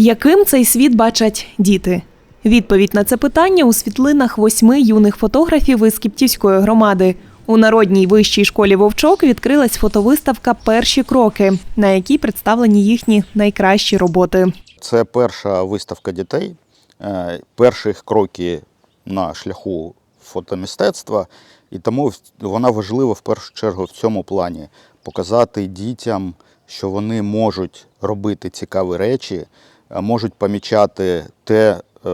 Яким цей світ бачать діти? Відповідь на це питання у світлинах восьми юних фотографів із Кіптівської громади. У народній вищій школі Вовчок відкрилась фотовиставка Перші кроки, на якій представлені їхні найкращі роботи. Це перша виставка дітей, е, перших кроки на шляху фотомистецтва, і тому вона важлива в першу чергу в цьому плані показати дітям, що вони можуть робити цікаві речі, можуть помічати те, е,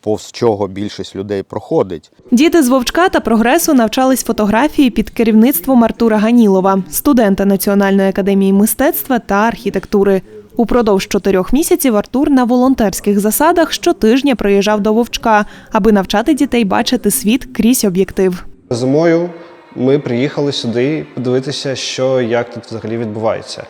повз чого більшість людей проходить. Діти з Вовчка та прогресу навчались фотографії під керівництвом Артура Ганілова, студента Національної академії мистецтва та архітектури. Упродовж чотирьох місяців Артур на волонтерських засадах щотижня приїжджав до Вовчка, аби навчати дітей бачити світ крізь об'єктив. Зимою ми приїхали сюди подивитися, що як тут взагалі відбувається.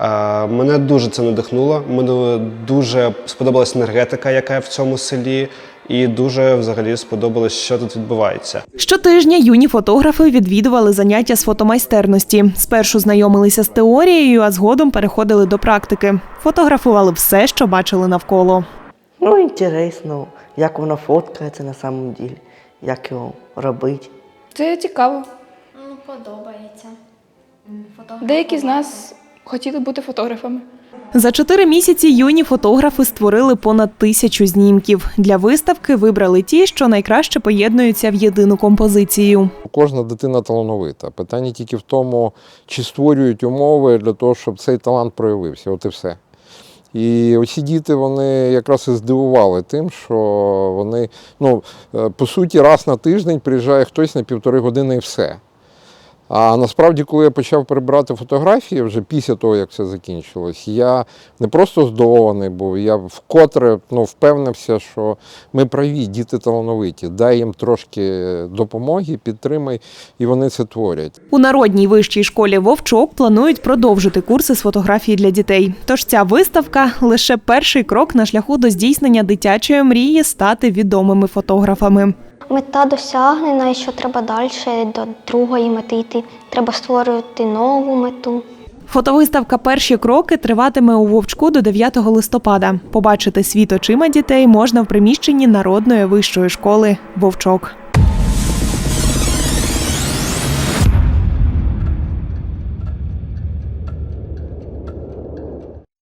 Е, Мене дуже це надихнуло. Мені дуже сподобалась енергетика, яка в цьому селі, і дуже взагалі сподобалось, що тут відбувається. Щотижня юні фотографи відвідували заняття з фотомайстерності. Спершу знайомилися з теорією, а згодом переходили до практики. Фотографували все, що бачили навколо. Ну, інтересно, як воно фоткається на самом ділі, як його робити. Це цікаво. Ну, подобається. Деякі з нас хотіли бути фотографами. За чотири місяці юні фотографи створили понад тисячу знімків. Для виставки вибрали ті, що найкраще поєднуються в єдину композицію. Кожна дитина талановита. Питання тільки в тому, чи створюють умови для того, щоб цей талант проявився. От і все. І оці діти вони якраз і здивували тим, що вони, ну, е, по суті, раз на тиждень приїжджає хтось на півтори години і все. А насправді, коли я почав перебирати фотографії вже після того, як це закінчилось, я не просто здивований був, я вкотре ну, впевнився, що ми праві, діти талановиті. Дай їм трошки допомоги, підтримай, і вони це творять. У народній вищій школі Вовчок планують продовжити курси з фотографії для дітей. Тож ця виставка лише перший крок на шляху до здійснення дитячої мрії стати відомими фотографами. Мета досягнена, і що треба далі до другої мети йти. Треба створювати нову мету. Фотовиставка Перші кроки триватиме у Вовчку до 9 листопада. Побачити світ очима дітей можна в приміщенні народної вищої школи Вовчок.